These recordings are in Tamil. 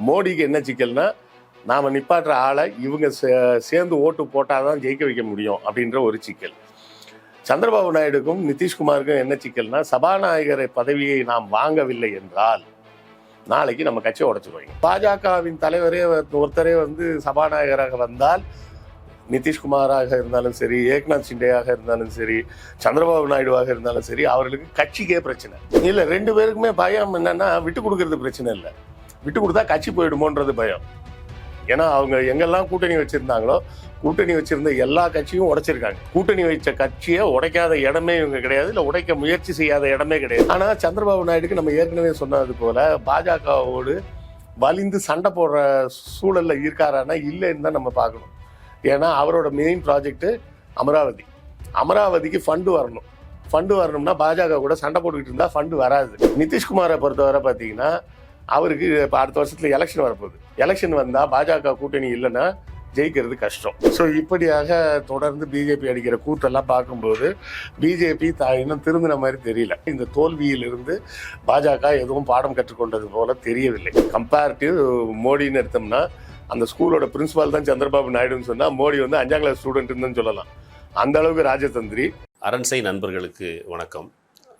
மோடிக்கு என்ன சிக்கல்னா நாம நிப்பாட்டுற ஆளை இவங்க சேர்ந்து ஓட்டு போட்டாதான் ஜெயிக்க வைக்க முடியும் அப்படின்ற ஒரு சிக்கல். சந்திரபாபு நாயுடுக்கும் நிதிஷ்குமாருக்கும் என்ன சிக்கல்னா சபாநாயகரை பதவியை நாம் வாங்கவில்லை என்றால் நாளைக்கு நம்ம கட்சியை உடச்சிருவாங்க. பாஜகவின் தலைவரே ஒருத்தரே வந்து சபாநாயகராக வந்தால் நிதிஷ்குமாராக இருந்தாலும் சரி ஏக்நாத் சிண்டேயாக இருந்தாலும் சரி சந்திரபாபு நாயுடுவாக இருந்தாலும் சரி அவர்களுக்கு கட்சிக்கே பிரச்சனை. இல்ல ரெண்டு பேருக்குமே பயம் என்னன்னா விட்டு கொடுக்கறது பிரச்சனை இல்லை. விட்டு கொடுத்தா கட்சி போயிடுமோன்றது பயம். ஏன்னா அவங்க எங்கெல்லாம் கூட்டணி வச்சிருந்தாங்களோ கூட்டணி வச்சிருந்த எல்லா கட்சியும் உடைச்சிருக்காங்க. கூட்டணி வச்ச கட்சியை உடைக்காத இடமே இவங்க கிடையாது இல்லை உடைக்க முயற்சி செய்யாத இடமே கிடையாது. ஆனால் சந்திரபாபு நாயுடுக்கு நம்ம ஏற்கனவே சொன்னது போல பாஜகவோடு வலிந்து சண்டை போடுற சூழலில் இருக்காரானா இல்லைன்னு தான் நம்ம பார்க்கணும். ஏன்னா அவரோட மெயின் ப்ராஜெக்ட் அமராவதி. அமராவதிக்கு ஃபண்டு வரணும். ஃபண்டு வரணும்னா பாஜக கூட சண்டை போட்டுக்கிட்டு இருந்தால் ஃபண்டு வராது. நிதிஷ்குமாரை பொறுத்தவரை பார்த்தீங்கன்னா அவருக்கு இப்போ அடுத்த வருஷத்துல எலெக்ஷன் வரப்போகுது. எலெக்ஷன் வந்தா பாஜக கூட்டணி இல்லைன்னா ஜெயிக்கிறது கஷ்டம். ஸோ இப்படியாக தொடர்ந்து பிஜேபி அடிக்கிற கூட்டெல்லாம் பார்க்கும்போது பிஜேபி தா இன்னும் திருந்தின மாதிரி தெரியல. இந்த தோல்வியிலிருந்து பாஜக எதுவும் பாடம் கற்றுக்கொண்டது போல தெரியவில்லை. கம்பேரிட்டிவ் மோடின்னு எடுத்தோம்னா அந்த ஸ்கூலோட பிரின்சிபால் தான் சந்திரபாபு நாயுடுன்னு சொன்னால் மோடி வந்து அஞ்சாம் கிளாஸ் ஸ்டூடெண்ட்னு சொல்லலாம். அந்த அளவுக்கு ராஜதந்திரி. அரண்சை நண்பர்களுக்கு வணக்கம்.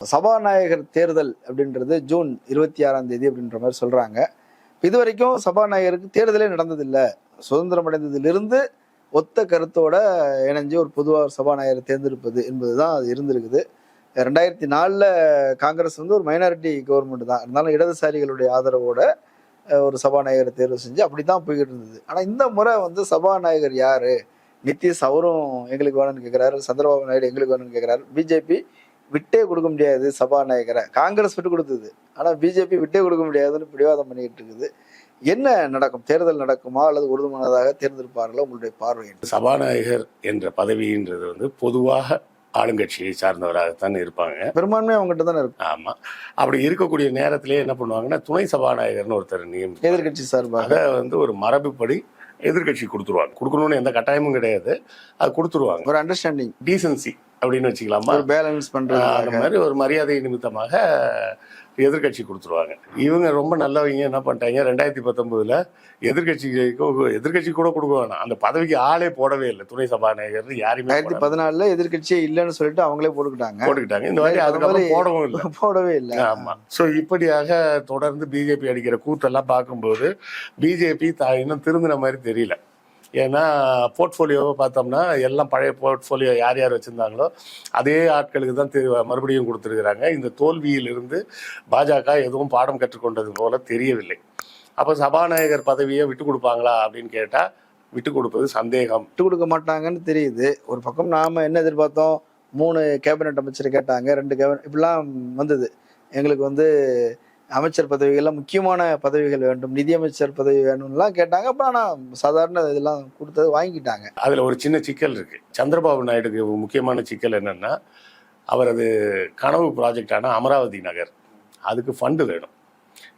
சபாநாயகர் தேர்தல் அப்படின்றது ஜூன் இருபத்தி ஆறாம் தேதி அப்படின்ற மாதிரி சொல்றாங்க. இது வரைக்கும் சபாநாயகருக்கு தேர்தலே நடந்ததில்லை. சுதந்திரம் அடைந்ததிலிருந்து ஒத்த கருத்தோட இணைஞ்சு ஒரு பொதுவாக ஒரு சபாநாயகரை தேர்ந்தெடுப்பது என்பதுதான் அது இருந்திருக்குது. ரெண்டாயிரத்தி நாலில் காங்கிரஸ் வந்து ஒரு மைனாரிட்டி கவர்மெண்ட் தான். இருந்தாலும் இடதுசாரிகளுடைய ஆதரவோட ஒரு சபாநாயகரை தேர்வு செஞ்சு அப்படி தான் போய்கிட்டு இருந்தது. ஆனால் இந்த முறை வந்து சபாநாயகர் யார்? நிதிஷ் அவரும் எங்களுக்கு வேணும்னு கேட்குறாரு சந்திரபாபு நாயுடு எங்களுக்கு வேணும்னு கேட்குறாரு பிஜேபி விட்டே கொடுக்க முடியாது சபாநாயகரை. காங்கிரஸ் விட்டு கொடுத்தது. ஆனால் பிஜேபி விட்டே கொடுக்க முடியாதுன்னு பிடிவாதம் பண்ணிக்கிட்டு இருக்குது. என்ன நடக்கும்? தேர்தல் நடக்குமா? அல்லது உறுதிமானதாக தேர்ந்தெடுப்பார்களா? உங்களுடைய பார்வை? சபாநாயகர் என்ற பதவின்றது வந்து பொதுவாக ஆளுங்கட்சியை சார்ந்தவராகத்தான் இருப்பாங்க. பெரும்பான்மை அவங்ககிட்ட தானே இருக்கும். ஆமா. அப்படி இருக்கக்கூடிய நேரத்திலே என்ன பண்ணுவாங்கன்னா துணை சபாநாயகர்னு ஒருத்தர் நியமி எதிர்கட்சி சார்பாக. வந்து ஒரு மரபுப்படி எதிர்க்கட்சி கொடுத்துருவாங்க. கொடுக்கணும்னு எந்த கட்டாயமும் கிடையாது. அது கொடுத்துருவாங்க. ஒரு அண்டர்ஸ்டாண்டிங் டீசன்சி அப்படின்னு வச்சுக்கலாமா? பேலன்ஸ் ஆஹ் அந்த மாதிரி ஒரு மரியாதை நிமித்தமாக எதிர்க்கட்சி கொடுத்துருவாங்க. இவங்க ரொம்ப நல்லவங்க என்ன பண்ணிட்டாங்க? ரெண்டாயிரத்தி பத்தொன்பதுல எதிர்கட்சிக்கு எதிர்கட்சி கூட கொடுக்க வேணாம். அந்த பதவிக்கு ஆளே போடவே இல்லை. துணை சபாநாயகர் யாருமே ரெண்டாயிரத்தி. பதினாலுல எதிர்கட்சியே இல்லைன்னு சொல்லிட்டு அவங்களே போட்டுக்கிட்டாங்க. போட்டுக்கிட்டாங்க. இந்த மாதிரி அதுக்கப்புறம் போடவும் இல்லை. போடவே இல்லை. ஆமா. சோ இப்படியாக தொடர்ந்து பிஜேபி அடிக்கிற கூத்தெல்லாம் பார்க்கும்போது பிஜேபி த இன்னும் திருந்தின மாதிரி தெரியல. ஏன்னா போர்ட்ஃபோலியோவை பார்த்தோம்னா எல்லாம் பழைய போர்ட்ஃபோலியோ யார் யார் வச்சுருந்தாங்களோ அதே ஆட்களுக்கு தான் மறுபடியும் கொடுத்துருக்குறாங்க. இந்த தோல்வியிலிருந்து பாஜக எதுவும் பாடம் கற்றுக்கொண்டது போல தெரியவில்லை. அப்போ சபாநாயகர் பதவியை விட்டு கொடுப்பாங்களா அப்படின்னு கேட்டால் விட்டு கொடுப்பது சந்தேகம். விட்டு கொடுக்க மாட்டாங்கன்னு தெரியுது. ஒரு பக்கம் நாம் என்ன எதிர்பார்த்தோம்? மூணு கேபினட் அமைச்சர் கேட்டாங்க ரெண்டு கேபினட் இப்படிலாம் வந்தது. எங்களுக்கு வந்து அமைச்சர் பதவிகள்லாம் முக்கியமான பதவிகள் வேண்டும் நிதியமைச்சர் பதவி வேணும்லாம் கேட்டாங்க. அப்புறம் ஆனால் சாதாரண இதெல்லாம் கொடுத்தது வாங்கிக்கிட்டாங்க. அதில் ஒரு சின்ன சிக்கல் இருக்குது சந்திரபாபு நாயுடுக்கு முக்கியமான சிக்கல் என்னென்னா அவரது கனவு ப்ராஜெக்டான அமராவதி நகர். அதுக்கு ஃபண்டு வேணும்.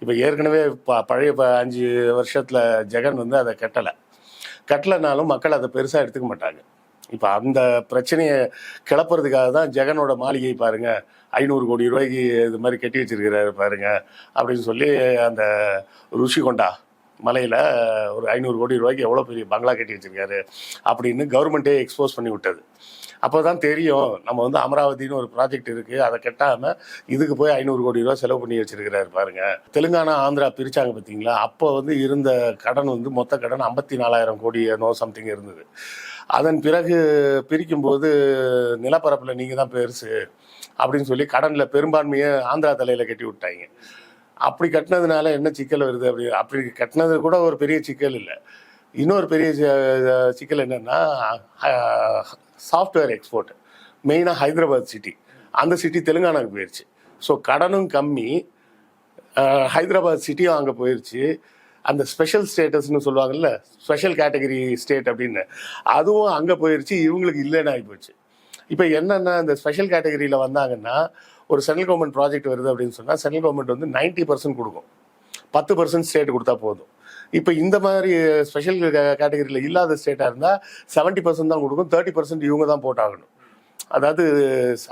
இப்போ ஏற்கனவே ப பழைய ப அஞ்சு வருஷத்தில் ஜெகன் வந்து அதை கட்டலை. கட்டலைனாலும் மக்கள் அதை பெருசாக எடுத்துக்க மாட்டாங்க. இப்போ அந்த பிரச்சனையை கிளப்புறதுக்காக தான் ஜெகனோட மாளிகை பாருங்க. ஐநூறு கோடி ரூபாய்க்கு இது மாதிரி கட்டி வச்சிருக்கிறாரு பாருங்க. அப்படின்னு சொல்லி அந்த ருஷிகொண்டா மலையில் ஒரு ஐநூறு கோடி ரூபாய்க்கு எவ்வளோ பெரிய பங்களா கட்டி வச்சிருக்காரு அப்படின்னு கவர்மெண்ட்டே எக்ஸ்போஸ் பண்ணி விட்டது. அப்போ தான் தெரியும். நம்ம வந்து அமராவதினு ஒரு ப்ராஜெக்ட் இருக்குது அதை கட்டாமல் இதுக்கு போய் ஐநூறு கோடி ரூபா செலவு பண்ணி வச்சிருக்கிறாரு பாருங்க. தெலுங்கானா ஆந்திரா பிரிச்சாங்க பார்த்தீங்களா அப்போ வந்து இருந்த கடன் வந்து மொத்த கடன் ஐம்பத்தி நாலாயிரம் கோடி நோ சம்திங் இருந்தது. அதன் பிறகு பிரிக்கும்போது நிலப்பரப்பில் நீங்கள் தான் பெருசு அப்படின்னு சொல்லி கடனில் பெரும்பான்மையை ஆந்திரா தலையில் கட்டி விட்டாங்க. அப்படி கட்டினதுனால என்ன சிக்கல் வருது அப்படி அப்படி கட்டினது கூட ஒரு பெரிய சிக்கல் இல்லை. இன்னொரு பெரிய சிக்கல் என்னன்னா சாஃப்ட்வேர் எக்ஸ்போர்ட் மெயினாக ஹைதராபாத் சிட்டி அந்த சிட்டி தெலுங்கானாக்கு போயிடுச்சு ஸோ கடனும் கம்மி. ஹைதராபாத் சிட்டியும் அங்கே போயிடுச்சு அந்த ஸ்பெஷல் ஸ்டேட்டஸ்னு சொல்லுவாங்கல்ல ஸ்பெஷல் கேட்டகரி ஸ்டேட் அப்படின்னு. அதுவும் அங்கே போயிடுச்சு இவங்களுக்கு இல்லைன்னு ஆகிப்போச்சு இப்போ என்னென்னா இந்த ஸ்பெஷல் கேட்டகரியில் வந்தாங்கன்னா ஒரு சென்ட்ரல் கவர்மெண்ட் ப்ராஜெக்ட் வருது அப்படின்னு சொன்னால் சென்ட்ரல் கவர்மெண்ட் வந்து 90% பர்சன்ட் கொடுக்கும். பத்து பர்சன்ட் ஸ்டேட் கொடுத்தா போதும். இப்போ இந்த மாதிரி ஸ்பெஷல் கேட்டகரியில் இல்லாத ஸ்டேட்டாக இருந்தால் 70% பர்சன்ட் தான் கொடுக்கும் தேர்ட்டி பர்சன்ட் இவங்க தான் போட்டாகணும். அதாவது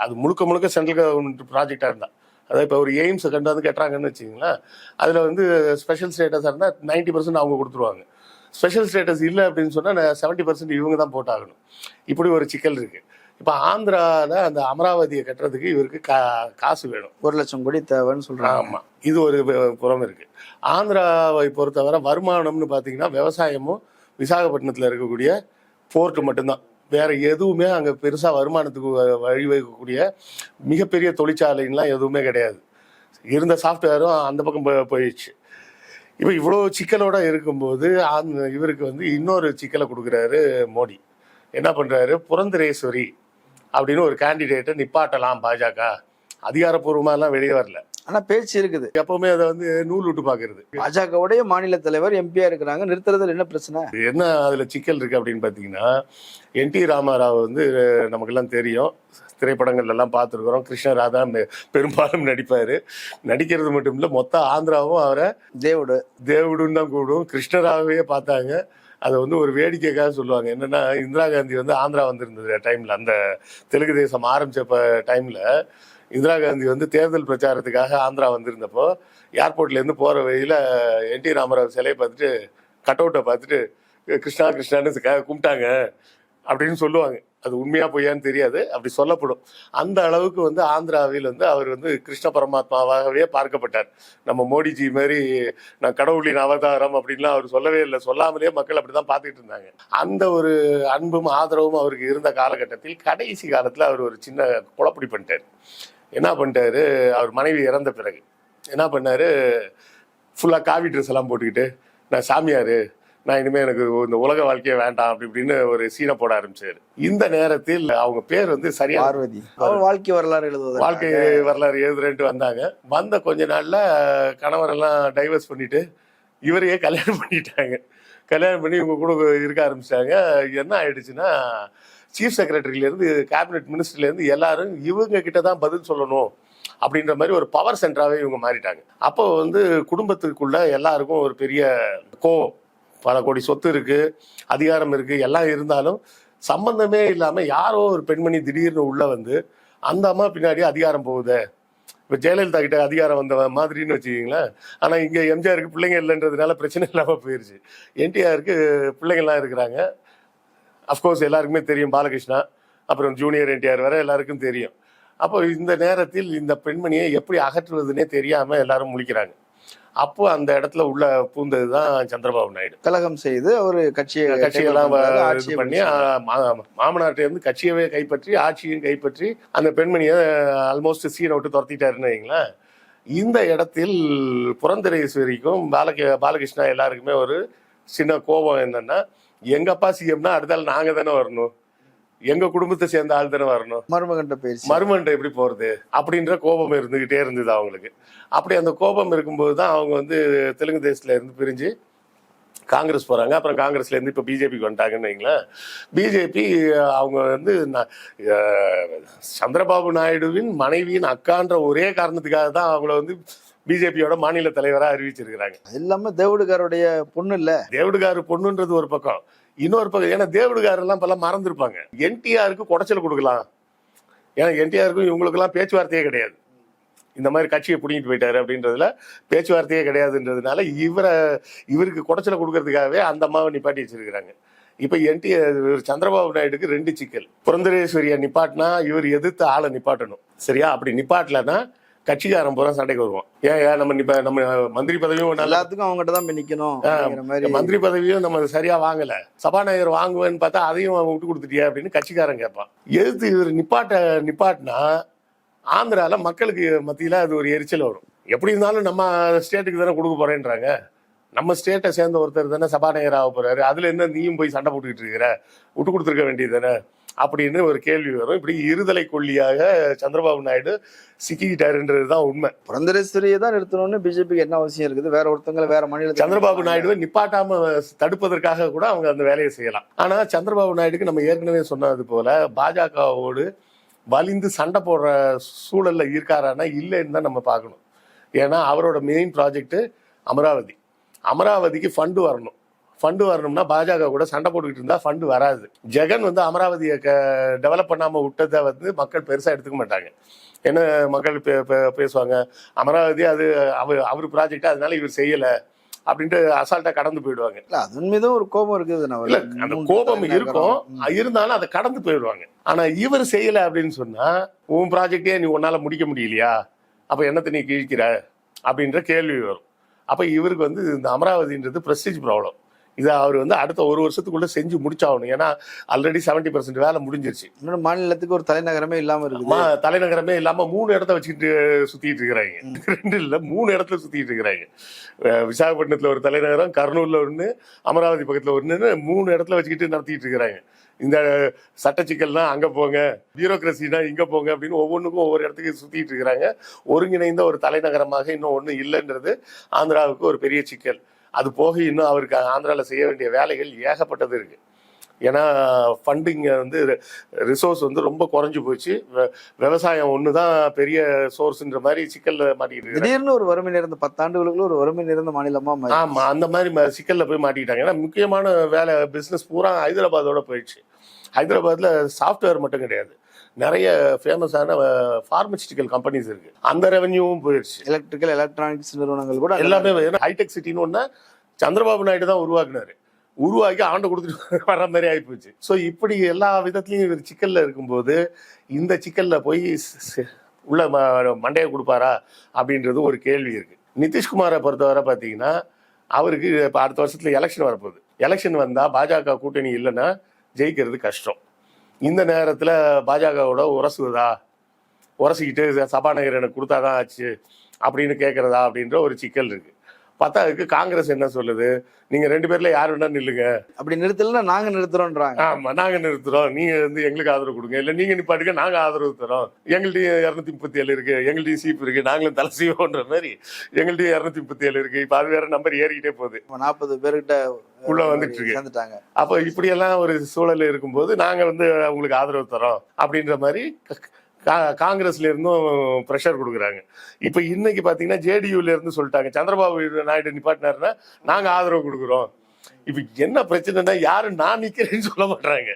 அது முழுக்க முழுக்க சென்ட்ரல் கவர்மெண்ட் ப்ராஜெக்டாக இருந்தால் அதாவது இப்போ ஒரு எய்ம்ஸை கண்டு வந்து கட்டுறாங்கன்னு வச்சிங்களேன் அதில் வந்து ஸ்பெஷல் ஸ்டேட்டஸாக இருந்தால் 90% பர்சன்ட் அவங்க கொடுத்துருவாங்க. ஸ்பெஷல் ஸ்டேட்டஸ் இல்லை அப்படின்னு சொன்னால் செவன்ட்டி பர்சன்ட் இவங்க தான் போட்டாகணும். இப்படி ஒரு சிக்கல் இருக்குது இப்போ ஆந்திராவில் அந்த அமராவதியை கட்டுறதுக்கு இவருக்கு கா காசு வேணும். ஒரு லட்சம் கோடி தேவைன்னு சொல்றாங்க. ஆமாம் இது ஒரு புறம் இருக்கு. ஆந்திராவை பொறுத்தவரை வருமானம்னு பார்த்தீங்கன்னா விவசாயமும் விசாகப்பட்டினத்தில் இருக்கக்கூடிய போர்ட்டு மட்டும்தான். வேற எதுவுமே அங்கே பெருசாக வருமானத்துக்கு வழிவகுக்கக்கூடிய மிகப்பெரிய தொழிற்சாலைலாம் எதுவுமே கிடையாது. இருந்த சாஃப்ட்வேரும் அந்த பக்கம் போயிடுச்சு. இப்போ இவ்வளோ சிக்கலோட இருக்கும்போது இவருக்கு வந்து இன்னொரு சிக்கலை கொடுக்குறாரு மோடி. என்ன பண்ணுறாரு புரந்தரேஸ்வரி. அப்படின்னு ஒரு கேண்டிடேட்டை நிப்பாட்டலாம் பாஜக. அதிகாரப்பூர்வமாலாம் வெளியே வரல. ஆனா பேச்சு இருக்குது. எப்பவுமே அதை வந்து நூல் விட்டு பார்க்கறது. பாஜகவுடைய மாநில தலைவர் எம்பியா இருக்கிறாங்க. நிறுத்துறதுல என்ன பிரச்சனை? என்ன அதுல சிக்கல் இருக்கு அப்படின்னு பாத்தீங்கன்னா என் டி ராமாராவ் வந்து நமக்கெல்லாம் தெரியும். திரைப்படங்கள்ல எல்லாம் பார்த்துருக்குறோம். கிருஷ்ணராதா பெரும்பாலும் நடிப்பாரு. நடிக்கிறது மட்டும் இல்ல மொத்த ஆந்திராவும் அவரை தேவோடு. தேவுடுன்னு தான் கூடும் கிருஷ்ணராவே பார்த்தாங்க. அதை வந்து ஒரு வேடிக்கைக்காக சொல்லுவாங்க. என்னன்னா இந்திரா காந்தி வந்து ஆந்திரா வந்திருந்தது டைம்ல அந்த தெலுங்கு தேசம் ஆரம்பிச்ச டைம்ல இந்திரா காந்தி வந்து தேர்தல் பிரச்சாரத்துக்காக ஆந்திரா வந்திருந்தப்போ ஏர்போர்ட்லேருந்து போகிற வழியில் என்டி என் டி ராமராவ் சிலையை பார்த்துட்டு கட் அவுட்டை பார்த்துட்டு கிருஷ்ணா கிருஷ்ணான்னு கும்பிட்டாங்க. அப்படின்னு சொல்லுவாங்க. அது உண்மையா பொய்யான்னு தெரியாது. அப்படி சொல்லப்படும். அந்த அளவுக்கு வந்து ஆந்திராவில் வந்து அவர் வந்து கிருஷ்ண பரமாத்மாவாகவே பார்க்கப்பட்டார். நம்ம மோடிஜி மாதிரி நான் கடவுளின் அவதாரம் அப்படின்லாம் அவர் சொல்லவே இல்லை. சொல்லாமலே மக்கள் அப்படிதான் பார்த்துட்டு இருந்தாங்க. அந்த ஒரு அன்பும் ஆதரவும் அவருக்கு இருந்த காலகட்டத்தில் கடைசி காலத்தில் அவர் ஒரு சின்ன குழப்படி பண்ணிட்டார். என்ன பண்ணிட்டாரு? அவர் மனைவி இறந்த பிறகு. என்ன பண்ணாரு? ஃபுல்லாக காவி ட்ரெஸ் எல்லாம் போட்டுக்கிட்டு நான் சாமியார் நான் இனிமேல் எனக்கு இந்த உலக வாழ்க்கையே வேண்டாம் அப்படி இப்படின்னு ஒரு சீனை போட ஆரம்பிச்சாரு. இந்த நேரத்தில் அவங்க பேர் வந்து சரியா பார்வதி. அவர் வாழ்க்கை வரலாறு எழுதுவது வாழ்க்கை வரலாறு எழுதுறேன்ட்டு வந்தாங்க. வந்த கொஞ்ச நாள்ல கணவரெல்லாம் டைவர்ஸ் பண்ணிட்டு இவரையே கல்யாணம் பண்ணிட்டாங்க. கல்யாணம் பண்ணி இவங்க கூட இருக்க ஆரம்பிச்சிட்டாங்க என்ன ஆயிடுச்சுன்னா சீஃப் செக்ரட்டரியிலேருந்து கேபினெட் மினிஸ்டர்லேருந்து எல்லாரும் இவங்க கிட்ட தான் பதில் சொல்லணும் அப்படின்ற மாதிரி ஒரு பவர் சென்டராகவே இவங்க மாறிட்டாங்க. அப்போ வந்து குடும்பத்துக்குள்ள எல்லாருக்கும் ஒரு பெரிய கோவம். பல கோடி சொத்து இருக்கு அதிகாரம் இருக்கு எல்லாம் இருந்தாலும் சம்பந்தமே இல்லாம யாரோ ஒரு பெண்மணி திடீர்னு உள்ள வந்து அந்த அம்மா பின்னாடி அதிகாரம் போகுதே. இப்போ ஜெயலலிதா கிட்ட அதிகாரம் வந்த மாதிரின்னு வச்சுக்கிங்களேன். ஆனால் இங்கே எம்ஜிஆருக்கு பிள்ளைங்க இல்லைன்றதுனால பிரச்சனை இல்லாமல் போயிருச்சு. என்டிஆருக்கு பிள்ளைங்கள்லாம் இருக்கிறாங்க. அஃப்கோர்ஸ் எல்லாருக்குமே தெரியும் பாலகிருஷ்ணா அப்புறம் ஜூனியர் என்டிஆர் வரை எல்லாருக்கும் தெரியும். அப்போ இந்த நேரத்தில் இந்த பெண்மணியை எப்படி அகற்றுவதுன்னே தெரியாமல் எல்லாரும் முழிக்கிறாங்க. அப்போ அந்த இடத்துல உள்ள பூந்தது தான் சந்திரபாபு நாயுடு. கலகம் செய்து அவர் கட்சியை கட்சியெல்லாம் ஆட்சியை பண்ணி இருந்து கட்சியவே கைப்பற்றி ஆட்சியும் கைப்பற்றி அந்த பெண்மணியை ஆல்மோஸ்ட் சீனை விட்டு துரத்திட்டாருன்னு வைங்களேன். இந்த இடத்தில் புரந்தரேஸ்வரிக்கும் பாலக பாலகிருஷ்ணா எல்லாருக்குமே ஒரு சின்ன கோபம் என்னன்னா எங்க அப்பா சிஎம்னா அடுத்தால் நாங்க தானே வரணும். எங்க குடும்பத்தை சேர்ந்த ஆள் தானே வரணும்? மருமகன்ட்ட போயிருச்சு. மருமன்ட்ட எப்படி போறது? அப்படின்ற கோபம் இருந்துகிட்டே இருந்தது அவங்களுக்கு. அப்படி அந்த கோபம் இருக்கும்போது தான் அவங்க வந்து தெலுங்கு தேசத்துல இருந்து பிரிஞ்சு காங்கிரஸ் போறாங்க. அப்புறம் காங்கிரஸ்ல இருந்து இப்போ பிஜேபிக்கு வந்துட்டாங்கன்னு வைங்களேன். பிஜேபி அவங்க வந்து சந்திரபாபு நாயுடுவின் மனைவியின் அக்கான்ற ஒரே காரணத்துக்காக தான் அவங்கள வந்து பிஜேபியோட மாநில தலைவராக அறிவிச்சிருக்கிறாங்க. அது இல்லாம தேவடுகாருடைய பொண்ணு இல்ல? தேவடுகாரு பொண்ணுன்றது ஒரு பக்கம். இன்னொரு பக்கம் ஏன்னா தேவடுகாரு எல்லாம் இப்பெல்லாம் மறந்துருப்பாங்க. என்டிஆருக்கு குடைச்சல் கொடுக்கலாம். ஏன்னா என்டிஆருக்கும் இவங்களுக்கெல்லாம் பேச்சுவார்த்தையே கிடையாது. இந்த மாதிரி கட்சியை பிடிங்கிட்டு போயிட்டாரு அப்படின்றதுல பேச்சுவார்த்தையே கிடையாதுன்றதுனால இவரை இவருக்கு குடைச்சலை கொடுக்கறதுக்காகவே அந்த அம்மாவை நிப்பாட்டி வச்சிருக்கிறாங்க. இப்போ என்டிஆர் சந்திரபாபு நாயுடுக்கு ரெண்டு சிக்கல். புரந்தரேஸ்வரியை நிப்பாட்டினா இவர் எதிர்த்து ஆளை நிப்பாட்டணும். சரியா? அப்படி நிப்பாட்டலன்னா கட்சிக்காரன் பூரா சண்டைக்கு வருவான். ஏன் ஏன் நம்ம நிப்ப நம்ம மந்திரி பதவியும் எல்லாத்துக்கும் அவங்ககிட்ட தான் நிக்கணும் மந்திரி பதவியும் நம்ம சரியா வாங்கல. சபாநாயகர் வாங்குவேன்னு பார்த்தா அதையும் விட்டு கொடுத்துட்டியா அப்படின்னு கட்சிக்காரன் கேட்பான். எதிர்த்து இவர் நிப்பாட்ட நிப்பாட்டினா ஆந்திரால மக்களுக்கு மத்தியில அது ஒரு எரிச்சல் வரும். எப்படி இருந்தாலும் நம்ம ஸ்டேட்டுக்கு தானே கொடுக்க போறேன்றாங்க. நம்ம ஸ்டேட்டை சேர்ந்த ஒருத்தர் தானே சபாநாயகர் ஆக போறாரு. அதுல என்ன நீயும் போய் சண்டை போட்டுக்கிட்டு இருக்கிற? விட்டு கொடுத்துருக்க வேண்டியது தானே? அப்படின்னு ஒரு கேள்வி வரும். இப்படி இருதலை கொல்லியாக சந்திரபாபு நாயுடு சிக்கிக்கிட்டாருன்றது தான் உண்மை. புரந்தரேஸ்வரியை தான் நிறுத்தணும்னு பிஜேபிக்கு என்ன அவசியம் இருக்குது? வேற ஒருத்தவங்களை வேற மாநிலத்தில் சந்திரபாபு நாயுடுவை நிப்பாட்டாம தடுப்பதற்காக கூட அவங்க அந்த வேலையை செய்யலாம். ஆனா சந்திரபாபு நாயுடுக்கு நம்ம ஏற்கனவே சொன்னது போல பாஜகவோடு வலிந்து சண்டை போடுற சூழல்ல இருக்காரானா இல்லைன்னு தான் நம்ம பார்க்கணும். ஏன்னா அவரோட மெயின் ப்ராஜெக்ட் அமராவதி. அமராவதிக்கு ஃபண்டு வரணும். ஃபண்டு வரணும்னா பாஜக கூட சண்டை போட்டுக்கிட்டு இருந்தா ஃபண்டு வராது. ஜெகன் வந்து அமராவதியை டெவலப் பண்ணாம விட்டதை வந்து மக்கள் பெருசா எடுத்துக்க மாட்டாங்க. என்ன மக்கள் பே- பேசுவாங்க? அமராவதி அது அவர் அவர் ப்ராஜெக்ட் அதனால இவர் செய்யல அப்படின்ட்டு அசால்ட்டா கடந்து போயிடுவாங்க. இல்ல அதன் மீதும் ஒரு கோபம் இருக்குது. இல்ல அந்த கோபம் இருக்கும். இருந்தாலும் அதை கடந்து போயிடுவாங்க. ஆனா இவர் செய்யல அப்படின்னு சொன்னா உன் ப்ராஜெக்டே நீ உன்னால முடிக்க முடியலையா? அப்ப என்னத்தை நீ கிழிக்கிற? அப்படின்ற கேள்வி வரும். அப்ப இவருக்கு வந்து இந்த அமராவதின்றது பிரஸ்டீஜ் ப்ராப்ளம் இதை அவர் வந்து அடுத்த ஒரு வருஷத்துக்குள்ள செஞ்சு முடிச்சாகணும். ஏன்னா ஆல்ரெடி செவன்டி பர்சன்ட் வேலை முடிஞ்சிருச்சு. இன்னொரு மாநிலத்துக்கு ஒரு தலைநகரமே இல்லாம இருக்குது. மா- தலைநகரமே இல்லாம மூணு இடத்த வச்சுக்கிட்டு சுத்திட்டு இருக்கிறாங்க. ரெண்டு இல்ல மூணு இடத்துல சுத்திட்டு இருக்கிறாங்க. விசாகப்பட்டினத்துல ஒரு தலைநகரம் கர்னூல்ல ஒண்ணு அமராவதி பக்கத்துல ஒண்ணுன்னு மூணு இடத்துல வச்சுக்கிட்டு நடத்திட்டு இருக்கிறாங்க. இந்த சட்ட சிக்கல்னா அங்க போங்க பியூரோக்ரஸினா இங்க போங்க அப்படின்னு ஒவ்வொன்றுக்கும் ஒவ்வொரு இடத்துக்கு சுத்திட்டு இருக்கிறாங்க. ஒருங்கிணைந்த ஒரு தலைநகரமாக இன்னும் ஒண்ணு இல்லைன்றது ஆந்திராவுக்கு ஒரு பெரிய சிக்கல். அது போக இன்னும் அவருக்கு ஆந்திரால செய்ய வேண்டிய வேலைகள் ஏகப்பட்டது இருக்கு. ஏன்னா ஃபண்டிங் வந்து ரிசோர்ஸ் வந்து ரொம்ப குறைஞ்சு போச்சு. விவசாயம் ஒன்று தான் பெரிய சோர்ஸ்ன்ற மாதிரி சிக்கல்ல மாட்டிக்கிட்டு. திடீர்னு ஒரு வறுமை நிறைந்த பத்தாண்டுகளுக்குள்ள ஒரு வறுமை நிறைந்த மாநிலமா மாறி ஆமா அந்த மாதிரி சிக்கல்ல போய் மாட்டிக்கிட்டாங்க. ஏன்னா முக்கியமான வேலை பிசினஸ் பூரா ஹைதராபாத்தோட போயிடுச்சு. ஹைதராபாத்ல சாஃப்ட்வேர் மட்டும் கிடையாது. நிறைய ஃபேமஸான ஃபார்மசிட்டிக்கல் கம்பெனிஸ் இருக்கு. அந்த ரெவன்யூவும் போயிடுச்சு. எலக்ட்ரிக்கல் எலக்ட்ரானிக்ஸ் நிறுவனங்கள் கூட எல்லாமே ஹைடெக் சிட்டின்னு ஒன்று சந்திரபாபு நாயுடு தான் உருவாக்குனாரு. உருவாக்கி ஆண்டு கொடுத்துட்டு வர்ற மாதிரி ஆயிப்போச்சு ஸோ இப்படி எல்லா விதத்துலையும் இவர் சிக்கல்ல இருக்கும்போது இந்த சிக்கல்ல போய் உள்ள மண்டையை கொடுப்பாரா? அப்படின்றது ஒரு கேள்வி இருக்கு. நிதிஷ்குமாரை பொறுத்தவரை பார்த்தீங்கன்னா அவருக்கு இப்போ அடுத்த வருஷத்துல எலெக்ஷன் வரப்போகுது. எலெக்ஷன் வந்தா பாஜக கூட்டணி இல்லைன்னா ஜெயிக்கிறது கஷ்டம். இந்த நேரத்துல பாஜகவோட உரசுதா? உரசிக்கிட்டு சபாநாயகர் எனக்கு கொடுத்தாதான் ஆச்சு அப்படின்னு கேட்கறதா அப்படின்ற ஒரு சிக்கல் இருக்கு பத்தாவதுக்கு காங்கிரஸ் என்ன சொல்லுது? நீங்க ரெண்டு பேர்ல யார் வேணா நில்லுங்க. அப்படி நிறுத்தலைன்னா நாங்க நிறுத்துறோம்ன்றாங்க ஆமா நாங்க நிறுத்துறோம். நீங்க வந்து எங்களுக்கு ஆதரவு கொடுங்க. இல்ல நீங்க நிப்பாட்டுங்க நாங்க ஆதரவு தரோம். எங்கள்கிட்டயும் இருநூத்தி முப்பத்தி ஏழு இருக்கு எங்கள்கிட்டயும் சீப் இருக்கு நாங்களும் தலை செய்வோன்ற மாதிரி எங்கள்கிட்டயும் இருநூத்தி முப்பத்தி ஏழு இருக்கு. இப்ப அது வேற நம்பர் ஏறிக்கிட்டே போகுது. நாற்பது பேர்கிட்ட உள்ள வந்துட்டு இருக்கு. சேர்ந்துட்டாங்க. அப்போ இப்படியெல்லாம் ஒரு சூழல் இருக்கும்போது நாங்க வந்து உங்களுக்கு ஆதரவு தரோம் அப்படின்ற மாதிரி கா- காங்கிரஸ்ல இருந்தும் ப்ரெஷர் கொடுக்குறாங்க. இப்ப இன்னைக்கு பாத்தீங்கன்னா ஜேடியூல இருந்து சொல்லிட்டாங்க சந்திரபாபு நாயுடு நிப்பாட்டினாருன்னா நாங்க ஆதரவு கொடுக்குறோம். இப்ப என்ன பிரச்சனைனா யாரும் நான் நிக்கிறேன்னு சொல்ல மாட்டாங்க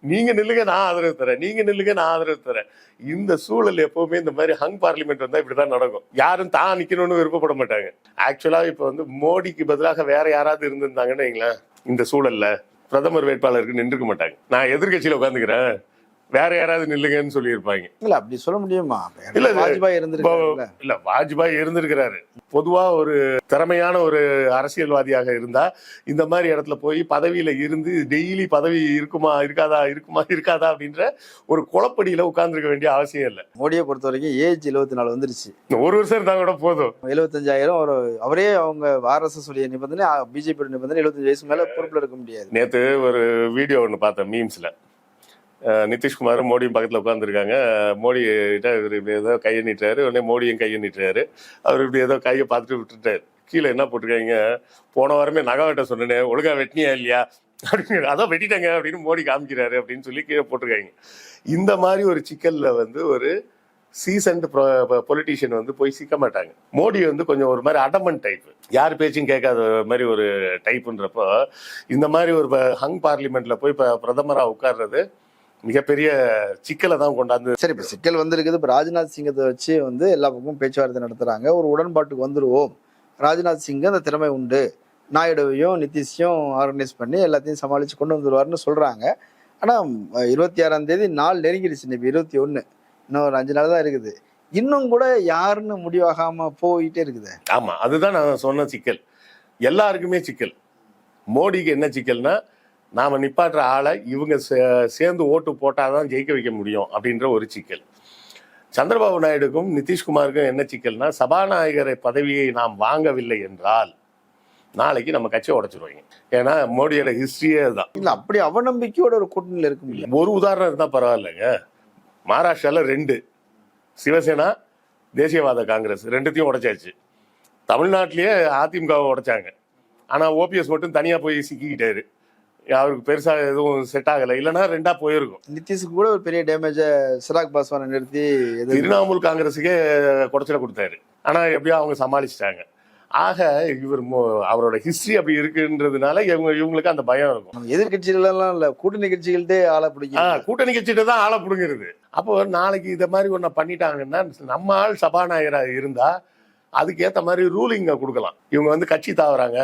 நீங்க நில்லுங்க நான் ஆதரவு தரேன். நீங்க நில்லுங்க நான் ஆதரவு தரேன். இந்த சூழல் எப்பவுமே இந்த மாதிரி ஹங் பார்லிமெண்ட் வந்தா இப்படிதான் நடக்கும். யாரும் தான் நிக்கணும்னு விருப்பப்பட மாட்டாங்க. ஆக்சுவலா இப்ப வந்து மோடிக்கு பதிலாக வேற யாராவது இருந்திருந்தாங்கன்னு வைங்களேன் இந்த சூழல்ல பிரதமர் வேட்பாளருக்கு நின்றுக்க மாட்டாங்க. நான் எதிர்க்கட்சியில உட்காந்துக்கிறேன். வேற யாராவது நில்லுங்கன்னு சொல்லியிருப்பாங்க. இல்ல அப்படி சொல்ல முடியுமா? இல்ல, வாஜ்பாய் இருந்திருக்காருல்ல இல்ல? வாஜ்பாய் இருந்திருக்கிறாரு. பொதுவா ஒரு திறமையான ஒரு அரசியல்வாதியாக இருந்தா இந்த மாதிரி இடத்துல போய் பதவியில இருந்து டெய்லி பதவி இருக்குமா இருக்காதா இருக்குமா இருக்காதா அப்படின்ற ஒரு குழப்படியில உட்கார்ந்துருக்க வேண்டிய அவசியம் இல்லை. மோடியை பொறுத்த வரைக்கும் ஏஜ் எழுபத்தி நாலு வந்துருச்சு. ஒரு வருஷம் இருந்தா கூட போதும். எழுபத்தஞ்சாயிரம் ஒரு அவரே அவங்க ஆர்எஸ்எஸ் உடைய நிபந்தனை பிஜேபி நிபந்தனை எழுபத்தஞ்சு வயசு மேல பொறுப்புல இருக்க முடியாது. நேத்து ஒரு வீடியோ ஒன்று பார்த்தேன் மீம்ஸ்ல நிதிஷ்குமாரும் மோடியும் பக்கத்தில் உட்காந்துருக்காங்க மோடி கிட்ட இவர் இப்படி ஏதோ கையை நீட்டுறாரு உடனே மோடியும் கையை நீட்டுறாரு அவர் இப்படி ஏதோ கையை பார்த்துட்டு விட்டுட்டாரு. கீழே என்ன போட்டிருக்காங்க? போன வாரமே நகை வெட்ட சொன்னேனே. ஒழுங்கா வெட்டினியா இல்லையா? அப்படின்னு அதான் வெட்டிட்டாங்க அப்படின்னு மோடி காமிக்கிறாரு அப்படின்னு சொல்லி கீழே போட்டிருக்காங்க. இந்த மாதிரி ஒரு சிக்கலில் வந்து ஒரு சீசன்ட் பொலிட்டீஷியன் வந்து போய் சிக்க மாட்டாங்க. மோடி வந்து கொஞ்சம் ஒரு மாதிரி அடமன் டைப் யார் பேச்சும் கேட்காத மாதிரி ஒரு டைப்புன்றப்போ இந்த மாதிரி ஒரு ப- ஹங் பார்லிமெண்ட்ல போய் இப்போ பிரதமராக உட்கார்றது மிகப்பெரிய சிக்கலை தான் கொண்டாந்து சரி இப்ப சிக்கல் வந்திருக்குது. இப்ப ராஜ்நாத் சிங்கத்தை வச்சு வந்து எல்லா பக்கமும் பேச்சுவார்த்தை நடத்துறாங்க. ஒரு உடன்பாட்டுக்கு வந்துருவோம். ராஜ்நாத் சிங் அந்த திறமை உண்டு. நாயுடுவையும் நிதிஷையும் ஆர்கனைஸ் பண்ணி எல்லாத்தையும் சமாளிச்சு கொண்டு வந்துருவாருன்னு சொல்றாங்க. ஆனா அஹ், இருபத்தி ஆறாம் தேதி நாள் நெருங்கிடுச்சு. இன்னைக்கு இருபத்தி ஒண்ணு. இன்னும் ஒரு அஞ்சு நாள் தான் இருக்குது. இன்னும் கூட யாருன்னு முடிவாகாம போயிட்டே இருக்குது. ஆமா அதுதான் நான் சொன்ன சிக்கல். எல்லாருக்குமே சிக்கல். மோடிக்கு என்ன சிக்கல்னா நாம நிப்பாட்டுற ஆளை இவங்க சேர்ந்து ஓட்டு போட்டாதான் ஜெயிக்க வைக்க முடியும் அப்படின்ற ஒரு சிக்கல். சந்திரபாபு நாயுடுக்கும் நிதிஷ்குமாருக்கும் என்ன சிக்கல்னா சபாநாயகரை பதவியை நாம் வாங்கவில்லை என்றால் நாளைக்கு நம்ம கட்சியை உடைச்சிருவாங்க. ஏன்னா மோடியோட ஹிஸ்டரியே அதுதான் இல்ல அப்படி அவநம்பிக்கையோட ஒரு கூட்டணியில இருக்க முடியல. ஒரு உதாரணம் இருந்தால் பரவாயில்லைங்க. மகாராஷ்டிரால ரெண்டு. சிவசேனா தேசியவாத காங்கிரஸ் ரெண்டுத்தையும் உடைச்சாச்சு. தமிழ்நாட்டிலேயே அதிமுகவை உடைச்சாங்க. ஆனால் ஓபிஎஸ் மட்டும் தனியாக போய் சிக்கிக்கிட்டாரு. அவருக்கு பெருசாக எதுவும் செட் ஆகலை. இல்லைன்னா ரெண்டா போயிருக்கும். நிதிஷுக்கு கூட ஒரு பெரிய டேமேஜ சிராக் பாஸ்வானை நிறுத்தி திரிணாமுல் காங்கிரஸுக்கே குடைச்சல கொடுத்தாரு ஆனா எப்படியோ அவங்க சமாளிச்சிட்டாங்க. ஆக இவர் அவரோட ஹிஸ்டரி அப்படி இருக்குன்றதுனால இவங்க இவங்களுக்கு அந்த பயம் இருக்கும். எதிர்கட்சிகள் எல்லாம் இல்ல கூட்டணி கட்சிகள்டே ஆளை பிடிக்கும் கூட்டணி கட்சிகிட்ட தான் ஆளை பிடுங்கிறது. அப்போ நாளைக்கு இத மாதிரி ஒன்ன பண்ணிட்டாங்கன்னா நம்ம ஆள் சபாநாயகரா இருந்தா அதுக்கேத்த மாதிரி ரூலிங்க கொடுக்கலாம். இவங்க வந்து கட்சி தாவறாங்க.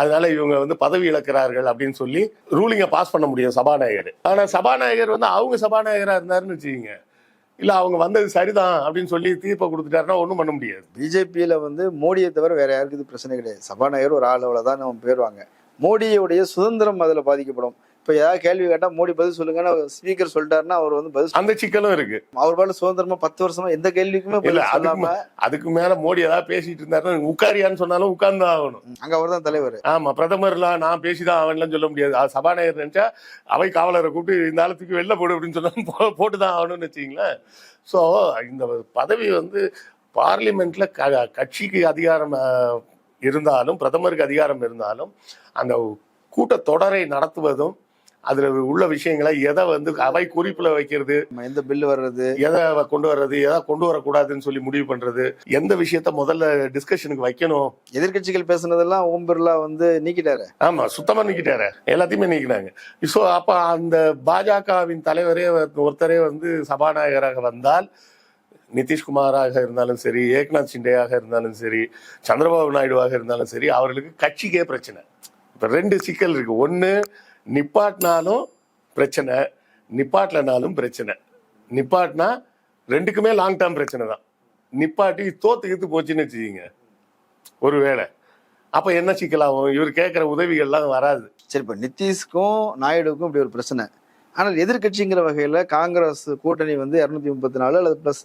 அதனால இவங்க வந்து பதவி இழக்கிறார்கள் அப்படின்னு சொல்லி ரூலிங்கை பாஸ் பண்ண முடியும் சபாநாயகர். ஆனால் சபாநாயகர் வந்து அவங்க சபாநாயகராக இருந்தாருன்னு வச்சுக்கோங்க. இல்லை அவங்க வந்தது சரிதான் அப்படின்னு சொல்லி தீர்ப்பை கொடுத்துட்டாருன்னா ஒன்றும் பண்ண முடியாது. பிஜேபியில் வந்து மோடியை தவிர வேற யாருக்கு இது பிரச்சனை கிடையாது. சபாநாயகர் ஒரு ஆள் தான் நம்ம போயிருவாங்க மோடியுடைய சுதந்திரம் அதில் பாதிக்கப்படும். இப்ப ஏதாவது கேள்வி கேட்டா மோடி பதில் சொல்லுங்கன்னா ஸ்பீக்கர் சொல்லிட்டாருன்னா அவர் வந்து பதில் அந்த சிக்கலும் இருக்கு. அவர் பாட்டு சுதந்திரமா பத்து வருஷமா எந்த கேள்விக்குமே இல்ல அதுக்கு அதுக்கு மேல மோடி ஏதாவது பேசிட்டு இருந்தாருன்னா உட்காரியான்னு சொன்னாலும் உட்கார்ந்து ஆகணும். அங்க அவர் தான் தலைவர். ஆமா பிரதமர்லாம் நான் பேசிதான் அவன்லாம் சொல்ல முடியாது. சபாநாயகர் நினைச்சா அவை காவலரை கூப்பிட்டு இந்த ஆளத்துக்கு வெளில போடு அப்படின்னு சொன்னாலும் போ- போட்டுதான் ஆகணும்னு வச்சுங்களேன் ஸோ இந்த பதவி வந்து பார்லிமெண்ட்ல க- கட்சிக்கு அதிகாரம் இருந்தாலும் பிரதமருக்கு அதிகாரம் இருந்தாலும் அந்த கூட்டத்தொடரை நடத்துவதும் அதுல உள்ள விஷயங்களை எதை வந்து அவை குறிப்புல வைக்கிறது எந்த பில் வர்றது எதை கொண்டு வர்றது எதை கொண்டு வரக்கூடாதுன்னு சொல்லி முடிவு பண்றது எந்த விஷயத்த முதல்ல டிஸ்கஷனுக்கு வைக்கணும். எதிர்க்கட்சிகள் பேசுனதெல்லாம் ஓம் பிர்லா வந்து நீக்கிட்டாரு. ஆமா சுத்தமா நீக்கிட்டாரு. எல்லாத்தையுமே நீக்கினாங்க. ஸோ அப்ப அந்த பாஜகவின் தலைவரே ஒருத்தரே வந்து சபாநாயகராக வந்தால் நிதிஷ்குமாராக இருந்தாலும் சரி ஏக்நாத் சிண்டேயாக இருந்தாலும் சரி சந்திரபாபு நாயுடுவாக இருந்தாலும் சரி அவர்களுக்கு கட்சிக்கே பிரச்சனை. இப்ப ரெண்டு சிக்கல் இருக்கு. ஒண்ணு நிப்பாட்டினாலும் பிரச்சனை நிப்பாட்டலனாலும் பிரச்சனை. நிப்பாட்டினா ரெண்டுக்குமே லாங் டேர்ம் பிரச்சனை தான். நிப்பாட்டி தோத்துக்கிட்டு போச்சுன்னு வச்சுக்கீங்க. ஒருவேளை அப்ப என்ன சிக்கலாகும்? இவர் கேட்குற உதவிகள்லாம் வராது. சரி இப்போ நிதிஷ்க்கும் நாயுடுக்கும் இப்படி ஒரு பிரச்சனை. ஆனால் எதிர்க்கட்சிங்கிற வகையில் காங்கிரஸ் கூட்டணி வந்து இரநூத்தி முப்பத்தி நாலு அல்லது ப்ளஸ்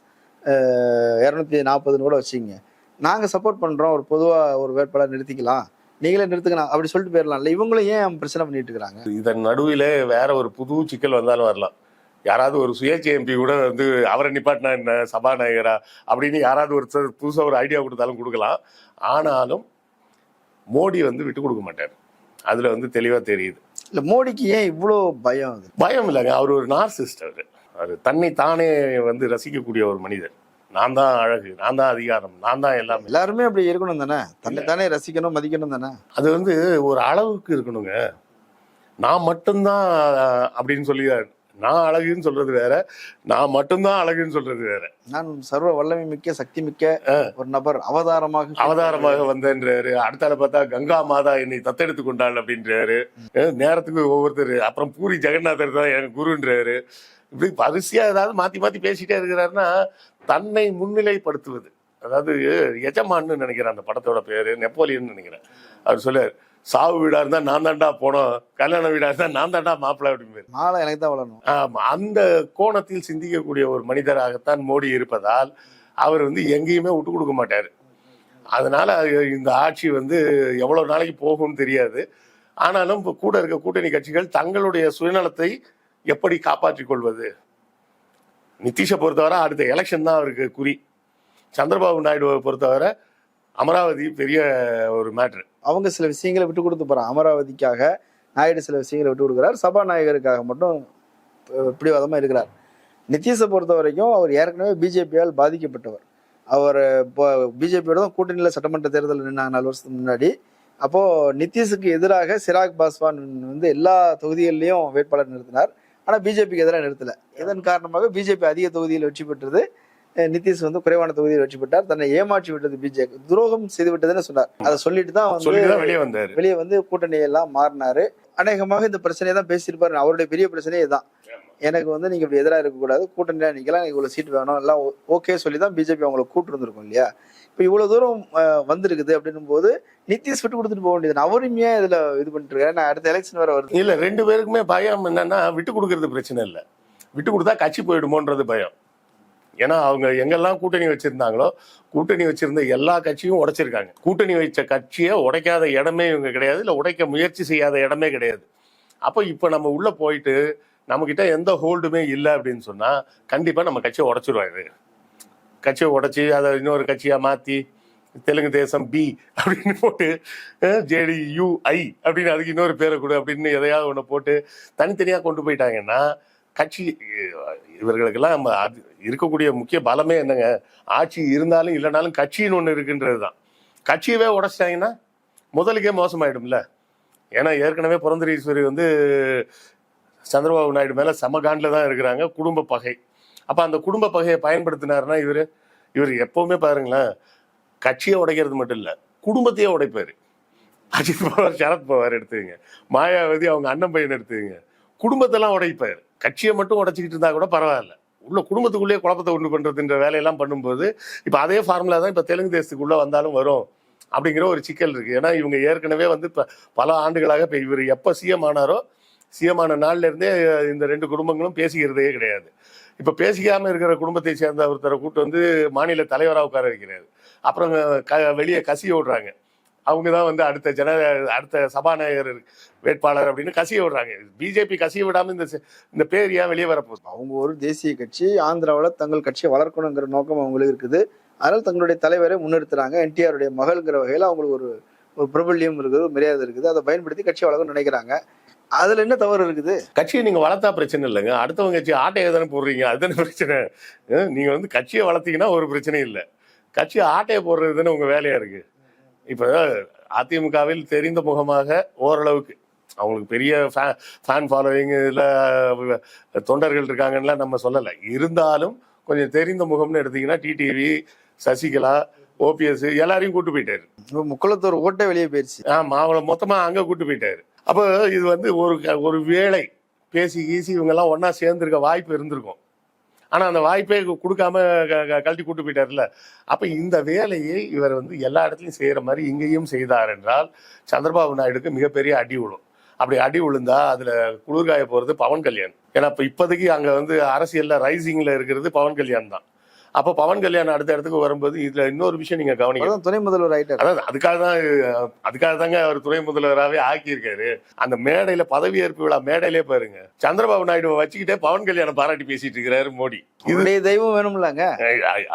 இரநூத்தி நாற்பதுன்னு கூட வச்சுங்க நாங்கள் சப்போர்ட் பண்ணுறோம் ஒரு பொதுவாக ஒரு வேட்பாளர் நிறுத்திக்கலாம். நீங்களே நிறுத்துக்கலாம் அப்படி சொல்லிட்டு போயிடலாம்ல இவங்களும் ஏன் பிரச்சனை பண்ணிட்டு இருக்காங்க? இதன் நடுவில் வேற ஒரு புது சிக்கல் வந்தாலும் வரலாம். யாராவது ஒரு சுயேட்சை எம்பி கூட வந்து அவரை நிப்பாட்டினா என்ன சபாநாயகரா அப்படின்னு யாராவது ஒரு புதுசாக ஒரு ஐடியா கொடுத்தாலும் கொடுக்கலாம். ஆனாலும் மோடி வந்து விட்டு கொடுக்க மாட்டார். அதுல வந்து தெளிவா தெரியுது. இல்ல மோடிக்கு ஏன் இவ்வளோ பயம் பயம் இல்லைங்க. அவர் ஒரு நார்சிஸ்ட் அவர். அவர் தன்னை தானே வந்து ரசிக்கக்கூடிய ஒரு மனிதர். நான் தான் அழகு நான் தான் அதிகாரம் நான் தான் எல்லாமே. எல்லாருமே அப்படி இருக்கணும் தானே? தன்னை தானே ரசிக்கணும் மதிக்கணும் தானே? அது வந்து ஒரு அளவுக்கு இருக்கணுங்க. நான் மட்டும்தான் அப்படின்னு சொல்லி நான் அழகுன்னு சொல்றது வேற நான் மட்டும்தான் அழகுன்னு சொல்றது வேற. நான் சர்வ வல்லமை மிக்க சக்தி மிக்க ஒரு நபர் அவதாரமாக அவதாரமாக வந்தேன்றாரு. அடுத்தால பார்த்தா கங்கா மாதா என்னை தத்தெடுத்து கொண்டாள் அப்படின்றாரு. நேரத்துக்கு ஒவ்வொருத்தர் அப்புறம் பூரி ஜெகநாதர் தான் என் குருன்றாரு. இப்படி வரிசையா ஏதாவது மாத்தி மாத்தி பேசிட்டே இருக்கிறாருன்னா தன்னை முன்னிலைப்படுத்துவது. அதாவது எஜமான்னு நினைக்கிறேன் அந்த படத்தோட பேரு நெப்போலியன் நினைக்கிறேன். அவர் சொல்லுவார் சாவு வீடா இருந்தா நான் தாண்டா போனோம் கல்யாண வீடா இருந்தா நான் தாண்டா மாப்பிள்ளை அப்படின்னு மாலை எனக்கு தான் வளரணும். ஆமா அந்த கோணத்தில் சிந்திக்கக்கூடிய ஒரு மனிதராகத்தான் மோடி இருப்பதால் அவர் வந்து எங்கேயுமே விட்டு கொடுக்க மாட்டார். அதனால இந்த ஆட்சி வந்து எவ்வளவு நாளைக்கு போகும்னு தெரியாது. ஆனாலும் கூட இருக்க கூட்டணி கட்சிகள் தங்களுடைய சுயநலத்தை எப்படி காப்பாற்றிக் கொள்வது? நிதிஷை பொறுத்தவரை அடுத்த எலெக்ஷன் தான் அவருக்கு குறி. சந்திரபாபு நாயுடுவை பொறுத்தவரை அமராவதி பெரிய ஒரு மேட்ரு அவங்க சில விஷயங்களை விட்டு கொடுத்து போறாங்க. அமராவதிக்காக நாயுடு சில விஷயங்களை விட்டு கொடுக்குறார். சபாநாயகருக்காக மட்டும் பிடிவாதமாக இருக்கிறார். நிதிஷை பொறுத்த வரைக்கும் அவர் ஏற்கனவே பிஜேபியால் பாதிக்கப்பட்டவர். அவர் இப்போ பிஜேபியோட தான் கூட்டணியில் சட்டமன்ற தேர்தல் நின்னாங்க நாலு வருஷத்துக்கு முன்னாடி. அப்போது நிதிஷுக்கு எதிராக சிராக் பாஸ்வான் வந்து எல்லா தொகுதிகளிலையும் வேட்பாளர் நிறுத்தினார். ஆனா பிஜேபிக்கு எதிராக நிறுத்தல. இதன் காரணமாக பிஜேபி அதிக தொகுதியில் வெற்றி பெற்றது. நிதிஷ் வந்து குறைவான தொகுதியில் வெற்றி பெற்றார். தன்னை ஏமாற்றி விட்டது பிஜேபி. துரோகம் செய்து விட்டதுன்னு சொன்னார். அதை சொல்லிட்டு தான் தான் வெளியே வந்தாரு. வெளியே வந்து கூட்டணி எல்லாம் மாறினாரு. அநேகமாக இந்த பிரச்சனையை தான் பேசியிருப்பாரு. அவருடைய பெரிய பிரச்சனையே இதுதான் எனக்கு வந்து நீங்க இப்படி எதிராக இருக்கக்கூடாது. கூட்டணியா நிக்கலாம் எனக்கு இவ்வளவு சீட் வேணும். எல்லாம் ஓகே சொல்லி தான் பிஜேபி அவங்களை கூட்டு இருந்திருக்கும் இல்லையா? இப்போ இவ்வளோ தூரம் வந்திருக்குது அப்படின்னும் போது நிதிஷ் விட்டு கொடுத்துட்டு போக வேண்டியது அவரும் ஏன் இதில் இது பண்ணிட்டு நான் அடுத்த எலெக்ஷன் வர வருது. இல்லை ரெண்டு பேருக்குமே பயம் என்னன்னா விட்டு கொடுக்கறது பிரச்சனை இல்லை. விட்டு கொடுத்தா கட்சி போயிடுமோன்றது பயம். ஏன்னா அவங்க எங்கெல்லாம் கூட்டணி வச்சிருந்தாங்களோ கூட்டணி வச்சிருந்த எல்லா கட்சியும் உடைச்சிருக்காங்க. கூட்டணி வச்ச கட்சியை உடைக்காத இடமே இவங்க கிடையாது. இல்லை உடைக்க முயற்சி செய்யாத இடமே கிடையாது. அப்போ இப்போ நம்ம உள்ளே போயிட்டு நம்மக்கிட்ட எந்த ஹோல்டுமே இல்லை அப்படின்னு சொன்னால் கண்டிப்பாக நம்ம கட்சியை உடச்சிருவாரு. கட்சியை உடைச்சி அதை இன்னொரு கட்சியா மாத்தி தெலுங்கு தேசம் பி அப்படின்னு போட்டு ஜேடி ஐ அப்படின்னு அதுக்கு இன்னொரு பேரை கொடு அப்படின்னு எதையாவது ஒன்று போட்டு தனித்தனியாக கொண்டு போயிட்டாங்கன்னா கட்சி இவர்களுக்கெல்லாம் நம்ம இருக்கக்கூடிய முக்கிய பலமே என்னங்க? ஆட்சி இருந்தாலும் இல்லைனாலும் கட்சின்னு ஒன்று இருக்குன்றது தான் கட்சியவே உடைச்சிட்டாங்கன்னா முதலுக்கே மோசமாயிடும்ல. ஏன்னா ஏற்கனவே புரந்தரீஸ்வரி வந்து சந்திரபாபு நாயுடு மேலே சமகாண்டில் தான் இருக்கிறாங்க குடும்ப பகை. அப்ப அந்த குடும்ப பகையை பயன்படுத்தினாருன்னா இவர் இவர் எப்பவுமே பாருங்களேன் கட்சியை உடைக்கிறது மட்டும் இல்லை குடும்பத்தையே உடைப்பாரு. அஜித் பவார் சரத் பவார் எடுத்துக்கங்க. மாயாவதி அவங்க அண்ணன் பையன் எடுத்துக்கங்க. குடும்பத்தெல்லாம் உடைப்பார். கட்சியை மட்டும் உடைச்சிக்கிட்டு இருந்தா கூட பரவாயில்ல. உள்ள குடும்பத்துக்குள்ளேயே குழப்பத்தை உண்டு பண்றதுன்ற வேலையெல்லாம் பண்ணும்போது இப்போ அதே ஃபார்முலா தான் இப்போ தெலுங்கு தேசத்துக்குள்ள வந்தாலும் வரும் அப்படிங்கிற ஒரு சிக்கல் இருக்கு. ஏன்னா இவங்க ஏற்கனவே வந்து இப்போ பல ஆண்டுகளாக இப்போ இவர் எப்போ சிஎம் ஆனாரோ சிஎம் ஆன நாள்ல இருந்தே இந்த ரெண்டு குடும்பங்களும் பேசிக்கிறதே கிடையாது. இப்ப பேசிக்காம இருக்கிற குடும்பத்தை சேர்ந்த ஒருத்தரை கூட்டு வந்து மாநில தலைவராக உட்கார வைக்கிறாரு அப்புறம் க வெளியே கசிய விடுறாங்க அவங்க தான் வந்து அடுத்த ஜன அடுத்த சபாநாயகர் வேட்பாளர் அப்படின்னு கசிய விடுறாங்க பிஜேபி கசிய விடாம இந்த இந்த பேர் ஏன் வெளியே வரப்போகுது? அவங்க ஒரு தேசிய கட்சி ஆந்திராவில் தங்கள் கட்சியை வளர்க்கணுங்கிற நோக்கம் அவங்களுக்கு இருக்குது. அதனால் தங்களுடைய தலைவரை முன்னிறுத்துறாங்க. என்டிஆருடைய மகள்ங்கிற வகையில் அவங்களுக்கு ஒரு ஒரு பிரபல்யம் இருக்குது ஒரு மரியாதை இருக்குது. அதை பயன்படுத்தி கட்சி வளர்க்கணும்னு நினைக்கிறாங்க. அதுல என்ன தவறு இருக்குது? கட்சியை நீங்க வளர்த்தா பிரச்சனை இல்லைங்க. அடுத்தவங்க கட்சி ஆட்டையை தானே போடுறீங்க. அதுதானே பிரச்சனை. நீங்க வந்து கட்சியை வளர்த்தீங்கன்னா ஒரு பிரச்சனையும் இல்லை. கட்சியை ஆட்டையை போடுறது தானே உங்க வேலையா இருக்கு. இப்ப அதிமுகவில் தெரிந்த முகமாக ஓரளவுக்கு அவங்களுக்கு பெரிய ஃபேன் ஃபாலோவிங் இல்லை தொண்டர்கள் இருக்காங்கன்னுலாம் நம்ம சொல்லலை. இருந்தாலும் கொஞ்சம் தெரிந்த முகம்னு எடுத்தீங்கன்னா டிடிவி சசிகலா ஓபிஎஸ் எல்லாரையும் கூட்டு போயிட்டாரு. முக்குளத்தோர் ஓட்டே வெளியே போயிருச்சு. ஆமா அவளை மொத்தமா அங்க கூட்டு போயிட்டாரு. அப்போ இது வந்து ஒரு க- ஒரு வேலை பேசி கீசி இவங்கெல்லாம் ஒன்றா சேர்ந்துருக்க வாய்ப்பு இருந்திருக்கும். ஆனால் அந்த வாய்ப்பே கு- கொடுக்காம க- க- கழட்டி கூட்டு போயிட்டார்ல அப்போ இந்த வேலையை இவர் வந்து எல்லா இடத்துலையும் செய்கிற மாதிரி இங்கேயும் செய்தார் என்றால் சந்திரபாபு நாயுடுக்கு மிகப்பெரிய அடி விழும் அப்படி அடி விழுந்தா அதில் குளிர்காய போகிறது பவன் கல்யாண். ஏன்னா இப்போ இப்போதைக்கு அங்கே வந்து அரசியலில் ரைசிங்கில் இருக்கிறது பவன் கல்யாண் தான். அப்ப பவன் கல்யாண் அடுத்த இடத்துக்கு வரும்போது இதுல இன்னொரு விஷயம் நீங்க கவனிக்கணும். துணை முதல்வர் ஆயிட்டார். அதாவது அதுக்காக தான் அதுக்காக தாங்க அவர் துணை முதல்வராகவே ஆக்கியிருக்காரு. அந்த மேடையில பதவியேற்பு விழா மேடையிலே பாருங்க. சந்திரபாபு நாயுடுவை வச்சுக்கிட்டே பவன் கல்யாணம் பாராட்டி பேசிட்டு இருக்கிறாரு மோடி. இது தெய்வம் வேணும்லங்க.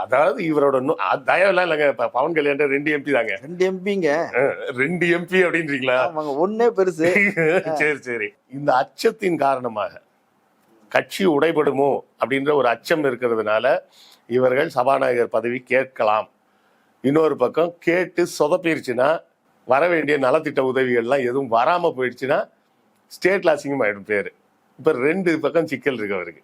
அதாவது இவரோட தயவெல்லாம் இல்லைங்க. பவன் கல்யாணம் ரெண்டு எம்பி தாங்க. ரெண்டு எம்பிங்க ரெண்டு எம்பி அப்படின்றீங்களா? ஒன்னே பெருசு. சரி சரி. இந்த அச்சத்தின் காரணமாக கட்சி உடைபடுமோ அப்படின்ற ஒரு அச்சம் இருக்கிறதுனால இவர்கள் சபாநாயகர் பதவி கேட்கலாம். இன்னொரு பக்கம் கேட்டு சொதப்பிருச்சுன்னா வர வேண்டிய நலத்திட்ட உதவிகள்லாம் எதுவும் வராமல் போயிடுச்சுன்னா ஸ்டேட் லாசிங்கும் ஆகிடும் பேர். இப்போ ரெண்டு பக்கம் சிக்கல் இருக்கு அவருக்கு.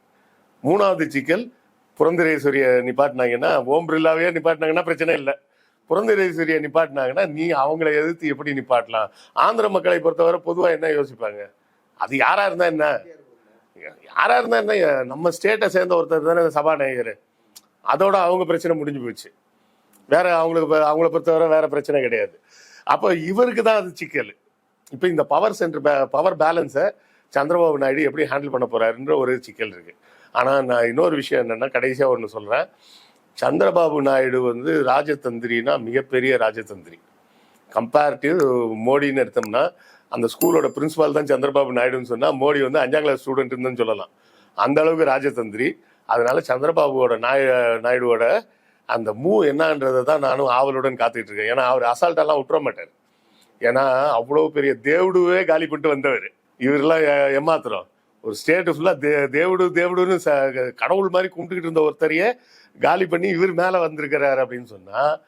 மூணாவது சிக்கல் புரந்தரேஸ்வரியை நிப்பாட்டினாங்கன்னா ஓம் பிர்லாவே நிப்பாட்டினாங்கன்னா பிரச்சனை இல்லை. புரந்தரேஸ்வரியை நிப்பாட்டினாங்கன்னா நீ அவங்கள எதிர்த்து எப்படி நிப்பாட்டலாம்? ஆந்திர மக்களை பொறுத்தவரை பொதுவாக என்ன யோசிப்பாங்க? அது யாராக இருந்தா என்ன? யாராக இருந்தா என்ன? நம்ம ஸ்டேட்டை சேர்ந்த ஒருத்தர் தானே சபாநாயகர். அதோட அவங்க பிரச்சனை முடிஞ்சு போச்சு. வேற அவங்களுக்கு அவங்கள பொறுத்தவரை வேற பிரச்சனை கிடையாது. அப்போ இவருக்கு தான் அது சிக்கல். இப்போ இந்த பவர் சென்டர் பவர் பேலன்ஸை சந்திரபாபு நாயுடு எப்படி ஹேண்டில் பண்ண போறாருன்ற ஒரு சிக்கல் இருக்கு. ஆனால் நான் இன்னொரு விஷயம் என்னன்னா கடைசியாக ஒன்று சொல்றேன். சந்திரபாபு நாயுடு வந்து ராஜதந்திரினா மிகப்பெரிய ராஜதந்திரி. கம்பேரிட்டிவ் மோடின்னு எடுத்தோம்னா அந்த ஸ்கூலோட பிரின்சிபால் தான் சந்திரபாபு நாயுடுன்னு சொன்னால் மோடி வந்து அஞ்சாம் கிளாஸ் ஸ்டூடெண்ட்னு சொல்லலாம் அந்த அளவுக்கு ராஜதந்திரி. அதனால சந்திரபாபுவோட நாய நாயுடுவோட அந்த மூ என்னன்றதை தான் நானும் ஆவலுடன் காத்துக்கிட்டு இருக்கேன் ஏன்னா அவர் அசால்ட்டெல்லாம் விட்டுற மாட்டார். ஏன்னா அவ்வளோ பெரிய தேவடுவே காலி பண்ணிட்டு வந்தவர். இவரெல்லாம் எ- ஏமாத்துறோம். ஒரு ஸ்டேட்டு ஃபுல்லாக தே தேவடு தேவடுன்னு ச- கடவுள் மாதிரி கும்பிட்டுக்கிட்டு இருந்த ஒருத்தரையே காலி பண்ணி இவர் மேலே வந்திருக்கிறாரு அப்படின்னு சொன்னால்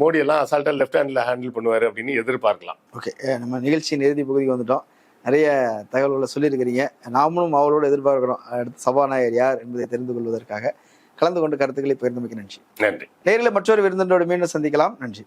மோடி எல்லாம் லெஃப்ட் ஹேண்டில் ஹேண்டில் பண்ணுவார் அப்படின்னு எதிர்பார்க்கலாம். ஓகே நம்ம நிகழ்ச்சியின் இறுதி பகுதிக்கு வந்துட்டோம். நிறைய தகவல்களை சொல்லியிருக்கிறீங்க. நாமளும் அவளோடு எதிர்பார்க்கிறோம். அடுத்த சபாநாயகர் யார் என்பதை தெரிந்து கொள்வதற்காக கலந்து கொண்டு கருத்துக்களை பகிர்ந்தமைக்கு நன்றி. நன்றி. நேரில் மற்றொரு விருந்தினோடு மீண்டும் சந்திக்கலாம். நன்றி.